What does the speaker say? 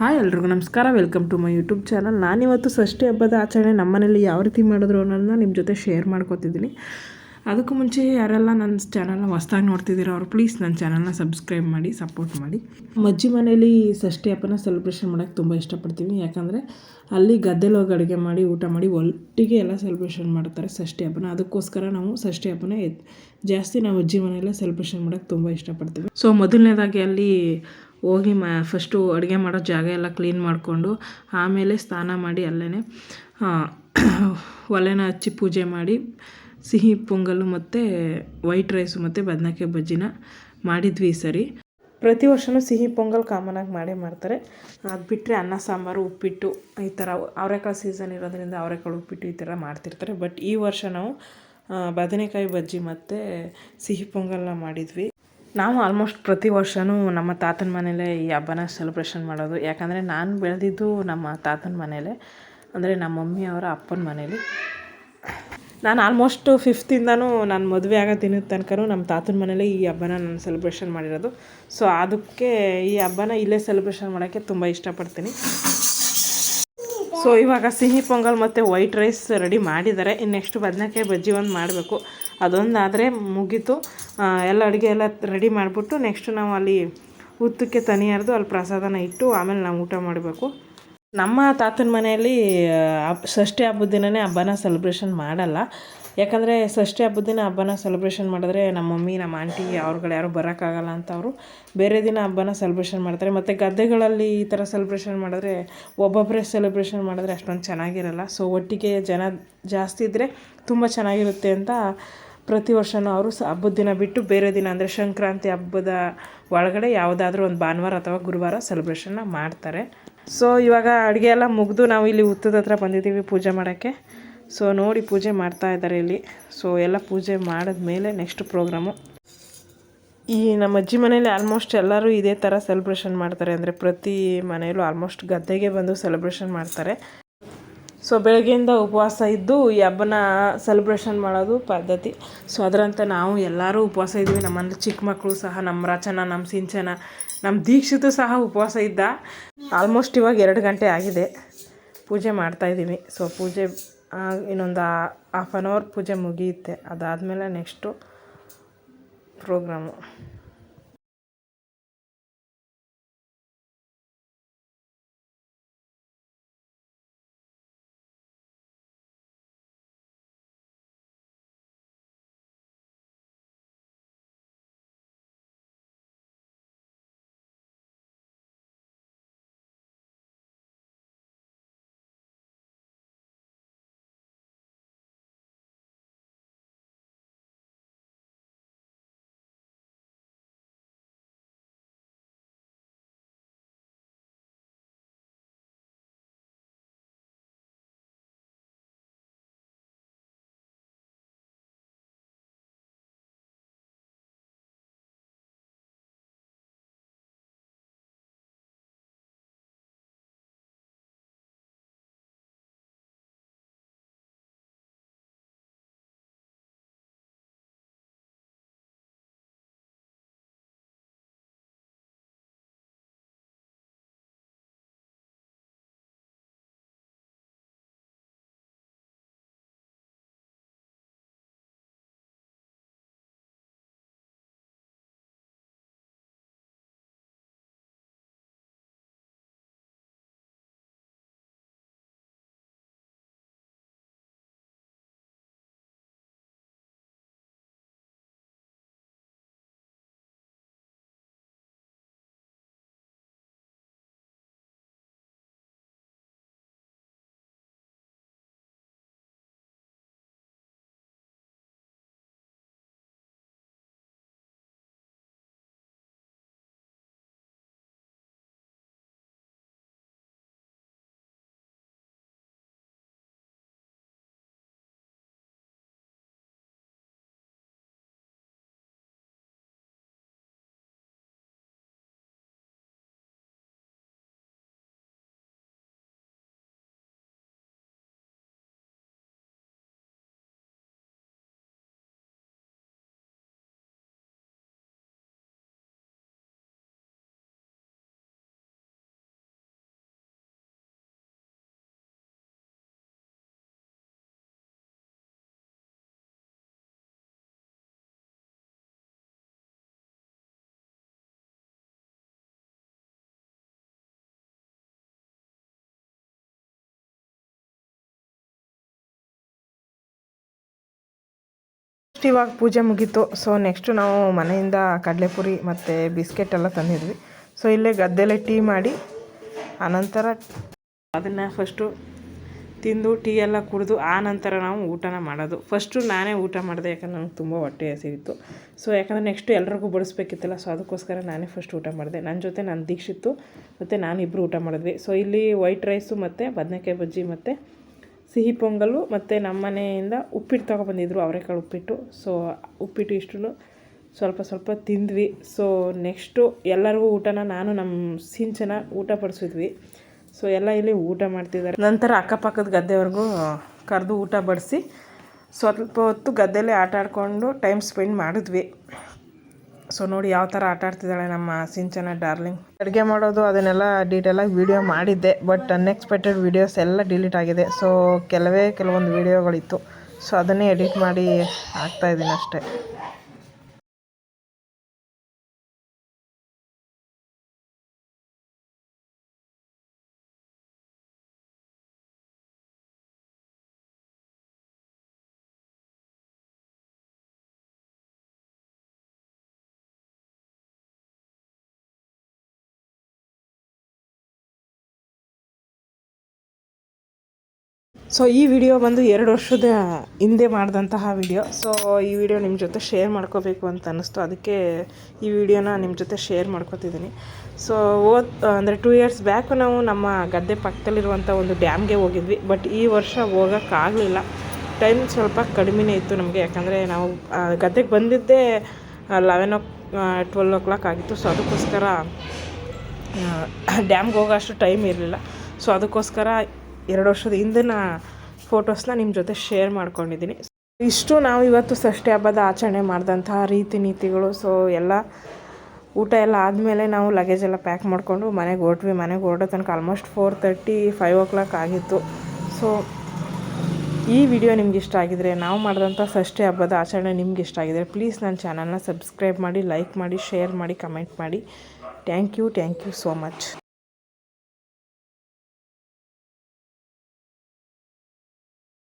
Hi ಎಲ್ರಿಗೂ ನಮಸ್ಕಾರ welcome to my YouTube channel ನಾನಿವತ್ತು ಷಷ್ಠಿ ಹಬ್ಬದ ಆಚರಣೆ ನಮ್ಮ ಮನೇಲಿ ಯಾವ ರೀತಿ ಮಾಡಿದ್ರು ಅನ್ನೋದನ್ನ ನಿಮ್ಮ ಜೊತೆ ಶೇರ್ ಮಾಡ್ಕೋತಿದ್ದೀನಿ. ಅದಕ್ಕೂ ಮುಂಚೆ ಯಾರೆಲ್ಲ ನನ್ನ ಚಾನಲ್ನ ಹೊಸ್ದಾಗಿ ನೋಡ್ತಿದ್ದೀರೋ ಅವ್ರು ಪ್ಲೀಸ್ ನನ್ನ ಚಾನಲ್ನ ಸಬ್ಸ್ಕ್ರೈಬ್ ಮಾಡಿ ಸಪೋರ್ಟ್ ಮಾಡಿ. ಮಜ್ಜಿ ಮನೇಲಿ ಷಷ್ಠಿ ಹಬ್ಬನ ಸೆಲೆಬ್ರೇಷನ್ ಮಾಡೋಕ್ಕೆ ತುಂಬ ಇಷ್ಟಪಡ್ತೀನಿ. ಯಾಕಂದರೆ ಅಲ್ಲಿ ಗದ್ದೆಲಿ ಹೋಗಿ ಅಡುಗೆ ಮಾಡಿ, ಊಟ ಮಾಡಿ ಒಟ್ಟಿಗೆ ಎಲ್ಲ ಸೆಲೆಬ್ರೇಷನ್ ಮಾಡ್ತಾರೆ ಷಷ್ಠಿ ಹಬ್ಬನ. ಅದಕ್ಕೋಸ್ಕರ ನಾವು ಷಷ್ಠಿ ಹಬ್ಬನ ಜಾಸ್ತಿ ನಾವು ಅಜ್ಜಿ ಮನೆಯಲ್ಲೇ ಸೆಲೆಬ್ರೇಷನ್ ಮಾಡೋಕ್ಕೆ ತುಂಬ ಇಷ್ಟಪಡ್ತೀವಿ. ಸೊ ಮೊದಲನೇದಾಗಿ ಅಲ್ಲಿ ಹೋಗಿ ಮ ಫಸ್ಟು ಅಡುಗೆ ಮಾಡೋ ಜಾಗ ಎಲ್ಲ ಕ್ಲೀನ್ ಮಾಡಿಕೊಂಡು ಆಮೇಲೆ ಸ್ನಾನ ಮಾಡಿ ಅಲ್ಲೇ ಒಲೆನ ಹಚ್ಚಿ ಪೂಜೆ ಮಾಡಿ, ಸಿಹಿ ಪೊಂಗಲ್ಲು ಮತ್ತು ವೈಟ್ ರೈಸು ಮತ್ತು ಬದನೆಕಾಯಿ ಬಜ್ಜಿನ ಮಾಡಿದ್ವಿ ಸರಿ. ಪ್ರತಿ ವರ್ಷವೂ ಸಿಹಿ ಪೊಂಗಲ್ ಕಾಮನಾಗಿ ಮಾಡೇ ಮಾಡ್ತಾರೆ. ಅದು ಬಿಟ್ಟರೆ ಅನ್ನ, ಸಾಂಬಾರು, ಉಪ್ಪಿಟ್ಟು ಈ ಥರ ಅವರೆಕಾಳು ಸೀಸನ್ ಇರೋದ್ರಿಂದ ಅವರೆಕಾಳು, ಉಪ್ಪಿಟ್ಟು ಈ ಥರ ಮಾಡ್ತಿರ್ತಾರೆ. ಬಟ್ ಈ ವರ್ಷ ನಾವು ಬದನೆಕಾಯಿ ಬಜ್ಜಿ ಮತ್ತು ಸಿಹಿ ಪೊಂಗಲ್ನ ಮಾಡಿದ್ವಿ. ನಾವು ಆಲ್ಮೋಸ್ಟ್ ಪ್ರತಿ ವರ್ಷವೂ ನಮ್ಮ ತಾತನ ಮನೆಯಲ್ಲೇ ಈ ಹಬ್ಬನ ಸೆಲೆಬ್ರೇಷನ್ ಮಾಡೋದು. ಯಾಕಂದರೆ ನಾನು ಬೆಳೆದಿದ್ದು ನಮ್ಮ ತಾತನ ಮನೆಯಲ್ಲೇ ಅಂದರೆ ನಮ್ಮ ಮಮ್ಮಿ ಅವರ ಅಪ್ಪನ ಮನೇಲಿ. ನಾನು ಆಲ್ಮೋಸ್ಟ್ ಫಿಫ್ತಿಂದನೂ ನಾನು ಮದುವೆ ಆಗೋ ದಿನದ ತನಕನೂ ನಮ್ಮ ತಾತನ ಮನೇಲಿ ಈ ಹಬ್ಬನ ನಾನು ಸೆಲೆಬ್ರೇಷನ್ ಮಾಡಿರೋದು. ಸೊ ಅದಕ್ಕೆ ಈ ಹಬ್ಬನ ಇಲ್ಲೇ ಸೆಲೆಬ್ರೇಷನ್ ಮಾಡೋಕ್ಕೆ ತುಂಬ ಇಷ್ಟಪಡ್ತೀನಿ. ಸೊ ಇವಾಗ ಸಿಹಿ ಪೊಂಗಲ್ ಮತ್ತು ವೈಟ್ ರೈಸ್ ರೆಡಿ ಮಾಡಿದ್ದಾರೆ. ಇನ್ನು ನೆಕ್ಸ್ಟ್ ಬದನೆಕಾಯಿ ಬಜ್ಜಿ ಒಂದು ಮಾಡಬೇಕು. ಅದೊಂದಾದರೆ ಮುಗೀತು. ಎಲ್ಲ ಅಡುಗೆ ಎಲ್ಲ ರೆಡಿ ಮಾಡಿಬಿಟ್ಟು ನೆಕ್ಸ್ಟ್ ನಾವು ಅಲ್ಲಿ ಉತ್ತಕ್ಕೆ ತನಿ ಹರಿದು ಅಲ್ಲಿ ಪ್ರಸಾದನ ಇಟ್ಟು ಆಮೇಲೆ ನಾವು ಊಟ ಮಾಡಬೇಕು. ನಮ್ಮ ತಾತನ ಮನೆಯಲ್ಲಿ ಷಷ್ಠಿ ಹಬ್ಬದ ದಿನವೇ ಹಬ್ಬನ ಸೆಲೆಬ್ರೇಷನ್ ಮಾಡಲ್ಲ. ಯಾಕಂದರೆ ಷಷ್ಠಿ ಹಬ್ಬದ ದಿನ ಹಬ್ಬನ ಸೆಲೆಬ್ರೇಷನ್ ಮಾಡಿದ್ರೆ ನಮ್ಮ ಮಮ್ಮಿ, ನಮ್ಮ ಆಂಟಿ ಅವ್ರುಗಳು ಯಾರೂ ಬರೋಕ್ಕಾಗಲ್ಲ ಅಂತ ಅವರು ಬೇರೆ ದಿನ ಹಬ್ಬನ ಸೆಲೆಬ್ರೇಷನ್ ಮಾಡ್ತಾರೆ. ಮತ್ತು ಗದ್ದೆಗಳಲ್ಲಿ ಈ ಥರ ಸೆಲೆಬ್ರೇಷನ್ ಮಾಡಿದ್ರೆ ಒಬ್ಬೊಬ್ಬರೇ ಸೆಲೆಬ್ರೇಷನ್ ಮಾಡಿದ್ರೆ ಅಷ್ಟೊಂದು ಚೆನ್ನಾಗಿರಲ್ಲ. ಸೊ ಒಟ್ಟಿಗೆ ಜನ ಜಾಸ್ತಿ ಇದ್ದರೆ ತುಂಬ ಚೆನ್ನಾಗಿರುತ್ತೆ ಅಂತ ಪ್ರತಿ ವರ್ಷವೂ ಅವರು ಹಬ್ಬದ ದಿನ ಬಿಟ್ಟು ಬೇರೆ ದಿನ ಅಂದರೆ ಸಂಕ್ರಾಂತಿ ಹಬ್ಬದ ಒಳಗಡೆ ಯಾವುದಾದ್ರೂ ಒಂದು ಭಾನುವಾರ ಅಥವಾ ಗುರುವಾರ ಸೆಲೆಬ್ರೇಷನ್ನ ಮಾಡ್ತಾರೆ. ಸೊ ಇವಾಗ ಅಡುಗೆ ಎಲ್ಲ ಮುಗಿದು ನಾವು ಇಲ್ಲಿ ಹುತ್ತದ ಹತ್ರ ಬಂದಿದ್ದೀವಿ ಪೂಜೆ ಮಾಡೋಕ್ಕೆ. ಸೊ ನೋಡಿ ಪೂಜೆ ಮಾಡ್ತಾ ಇದ್ದಾರೆ ಇಲ್ಲಿ. ಸೊ ಎಲ್ಲ ಪೂಜೆ ಮಾಡಿದ ಮೇಲೆ ನೆಕ್ಸ್ಟ್ ಪ್ರೋಗ್ರಾಮು ಈ ನಮ್ಮ ಅಜ್ಜಿ ಮನೇಲಿ ಆಲ್ಮೋಸ್ಟ್ ಎಲ್ಲರೂ ಇದೇ ಥರ ಸೆಲೆಬ್ರೇಷನ್ ಮಾಡ್ತಾರೆ. ಅಂದರೆ ಪ್ರತಿ ಮನೆಯಲ್ಲೂ ಆಲ್ಮೋಸ್ಟ್ ಗದ್ದೆಗೆ ಬಂದು ಸೆಲೆಬ್ರೇಷನ್ ಮಾಡ್ತಾರೆ. ಸೊ ಬೆಳಗ್ಗೆಯಿಂದ ಉಪವಾಸ ಇದ್ದು ಈ ಹಬ್ಬನ ಸೆಲೆಬ್ರೇಷನ್ ಮಾಡೋದು ಪದ್ಧತಿ. ಸೊ ಅದರಂತೆ ನಾವು ಎಲ್ಲರೂ ಉಪವಾಸ ಇದ್ವಿ ನಮ್ಮಲ್ಲಿ ಚಿಕ್ಕ ಮಕ್ಕಳು ಸಹ ನಮ್ಮ ರಚನ ನಮ್ಮ ಸಿಂಚನ ನಮ್ಮ ದೀಕ್ಷಿತು ಸಹ ಉಪವಾಸ ಇದ್ದ. ಆಲ್ಮೋಸ್ಟ್ ಇವಾಗ ಎರಡು ಗಂಟೆ ಆಗಿದೆ. ಪೂಜೆ ಮಾಡ್ತಾಯಿದ್ದೀವಿ ಸೊ ಪೂಜೆ ಇನ್ನೊಂದು ಹಾಫ್ ಆನ್ ಅವರ್ ಪೂಜೆ ಮುಗಿಯುತ್ತೆ. ಅದಾದಮೇಲೆ ನೆಕ್ಸ್ಟು ಪ್ರೋಗ್ರಾಮು ಇವಾಗ ಪೂಜೆ ಮುಗೀತು. ಸೊ ನೆಕ್ಸ್ಟು ನಾವು ಮನೆಯಿಂದ ಕಡಲೆಪುರಿ ಮತ್ತು ಬಿಸ್ಕೆಟ್ ಎಲ್ಲ ತಂದಿದ್ವಿ. ಸೊ ಇಲ್ಲೇ ಗದ್ದೆಲೆ ಟೀ ಮಾಡಿ, ಆನಂತರ ಅದನ್ನು ಫಸ್ಟು ತಿಂದು ಟೀ ಎಲ್ಲ ಕುಡಿದು ಆ ನಂತರ ನಾವು ಊಟನ ಮಾಡೋದು. ಫಸ್ಟು ನಾನೇ ಊಟ ಮಾಡಿದೆ, ಯಾಕಂದ್ರೆ ನನಗೆ ತುಂಬ ಹೊಟ್ಟೆ ಹಸಿವಿತ್ತು. ಸೊ ಯಾಕಂದರೆ ನೆಕ್ಸ್ಟು ಎಲ್ರಿಗೂ ಬಡಿಸ್ಬೇಕಿತ್ತಲ್ಲ ಸೊ ಅದಕ್ಕೋಸ್ಕರ ನಾನೇ ಫಸ್ಟ್ ಊಟ ಮಾಡಿದೆ. ನನ್ನ ಜೊತೆ ನನ್ನ ದೀಕ್ಷಿತ್ತು, ಮತ್ತು ನಾನಿಬ್ಬರು ಊಟ ಮಾಡಿದ್ವಿ. ಸೊ ಇಲ್ಲಿ ವೈಟ್ ರೈಸು ಮತ್ತು ಬದನೆಕಾಯಿ ಬಜ್ಜಿ ಮತ್ತು ಸಿಹಿ ಪೊಂಗಲ್ಲು ಮತ್ತು ನಮ್ಮ ಮನೆಯಿಂದ ಉಪ್ಪಿಟ್ಟು ತೊಗೊಬಂದಿದ್ರು ಅವರೆಕಾಳು ಉಪ್ಪಿಟ್ಟು. ಸೊ ಉಪ್ಪಿಟ್ಟು ಇಷ್ಟು ಸ್ವಲ್ಪ ಸ್ವಲ್ಪ ತಿಂದ್ವಿ. ಸೊ ನೆಕ್ಸ್ಟು ಎಲ್ಲರಿಗೂ ಊಟನ ನಾನು ನಮ್ಮ ಸಿಂಚನ ಊಟ ಬಡಿಸಿದ್ವಿ ಸೊ ಎಲ್ಲ ಇಲ್ಲಿ ಊಟ ಮಾಡ್ತಿದ್ದಾರೆ. ನಂತರ ಅಕ್ಕಪಕ್ಕದ ಗದ್ದೆವರೆಗೂ ಕರೆದು ಊಟ ಬಡಿಸಿ ಸ್ವಲ್ಪ ಹೊತ್ತು ಗದ್ದೆಯಲ್ಲೇ ಆಟ ಆಡಿಕೊಂಡು ಟೈಮ್ ಸ್ಪೆಂಡ್ ಮಾಡಿದ್ವಿ. ಸೊ ನೋಡಿ ಯಾವ ಥರ ಆಟ ಆಡ್ತಿದ್ದಾಳೆ ನಮ್ಮ ಸಿಂಚನ ಡಾರ್ಲಿಂಗ್ ಅಡುಗೆ ಮಾಡೋದು ಅದನ್ನೆಲ್ಲ ಡೀಟೇಲಾಗಿ ವೀಡಿಯೋ ಮಾಡಿದ್ದೆ ಬಟ್ ಅನ್ಎಕ್ಸ್ಪೆಕ್ಟೆಡ್ ವೀಡಿಯೋಸ್ ಎಲ್ಲ ಡಿಲೀಟ್ ಆಗಿದೆ. ಸೊ ಕೆಲವೇ ಕೆಲವೊಂದು ವೀಡಿಯೋಗಳಿತ್ತು ಸೊ ಅದನ್ನೇ ಎಡಿಟ್ ಮಾಡಿ ಹಾಕ್ತಾಯಿದ್ದೀನಿ ಅಷ್ಟೇ. ಸೊ ಈ ವಿಡಿಯೋ ಬಂದು ಎರಡು ವರ್ಷದ ಹಿಂದೆ ಮಾಡಿದಂತಹ ವಿಡಿಯೋ ಸೊ ಈ ವಿಡಿಯೋ ನಿಮ್ಮ ಜೊತೆ ಶೇರ್ ಮಾಡ್ಕೋಬೇಕು ಅಂತ ಅನ್ನಿಸ್ತು. ಅದಕ್ಕೆ ಈ ವಿಡಿಯೋನ ನಿಮ್ಮ ಜೊತೆ ಶೇರ್ ಮಾಡ್ಕೋತಿದ್ದೀನಿ ಸೊ ಓದ್ ಅಂದರೆ ಟೂ ಇಯರ್ಸ್ ಬ್ಯಾಕು ನಾವು ನಮ್ಮ ಗದ್ದೆ ಪಕ್ಕದಲ್ಲಿರುವಂಥ ಒಂದು ಡ್ಯಾಮ್ಗೆ ಹೋಗಿದ್ವಿ. ಬಟ್ ಈ ವರ್ಷ ಹೋಗೋಕ್ಕಾಗಲಿಲ್ಲ ಟೈಮ್ ಸ್ವಲ್ಪ ಕಡಿಮೆನೇ ಇತ್ತು ನಮಗೆ. ಯಾಕಂದರೆ ನಾವು ಗದ್ದೆಗೆ ಬಂದಿದ್ದೇ ಲೆವೆನ್ ಓ ಟ್ವೆಲ್ ಓ ಕ್ಲಾಕ್ ಆಗಿತ್ತು. ಸೊ ಅದಕ್ಕೋಸ್ಕರ ಡ್ಯಾಮ್ಗೆ ಹೋಗೋ ಅಷ್ಟು ಟೈಮ್ ಇರಲಿಲ್ಲ. ಸೊ ಅದಕ್ಕೋಸ್ಕರ ಎರಡು ವರ್ಷದ ಹಿಂದಿನ ಫೋಟೋಸ್ನ ನಿಮ್ಮ ಜೊತೆ ಶೇರ್ ಮಾಡ್ಕೊಂಡಿದ್ದೀನಿ. ಇಷ್ಟು ನಾವು ಇವತ್ತು ಷಷ್ಠಿ ಹಬ್ಬದ ಆಚರಣೆ ಮಾಡಿದಂತಹ ರೀತಿ ನೀತಿಗಳು. ಸೊ ಎಲ್ಲ ಊಟ ಎಲ್ಲ ಆದಮೇಲೆ ನಾವು ಲಗೇಜ್ ಎಲ್ಲ ಪ್ಯಾಕ್ ಮಾಡಿಕೊಂಡು ಮನೆಗೆ ಹೊರಟ್ವಿ. ಮನೆಗೆ ಹೊರಡೋ ತನಕ almost four thirty five o'clock ಆಗಿತ್ತು. ಸೊ ಈ ವಿಡಿಯೋ ನಿಮ್ಗೆ ಇಷ್ಟ ಆಗಿದ್ರೆ, ನಾವು ಮಾಡಿದಂಥ ಷಷ್ಠಿ ಹಬ್ಬದ ಆಚರಣೆ ನಿಮ್ಗೆ ಇಷ್ಟ ಆಗಿದ್ರೆ ಪ್ಲೀಸ್ ನನ್ನ ಚಾನಲ್ನ ಸಬ್ಸ್ಕ್ರೈಬ್ ಮಾಡಿ ಲೈಕ್ ಮಾಡಿ ಶೇರ್ ಮಾಡಿ ಕಮೆಂಟ್ ಮಾಡಿ. Thank you thank you so much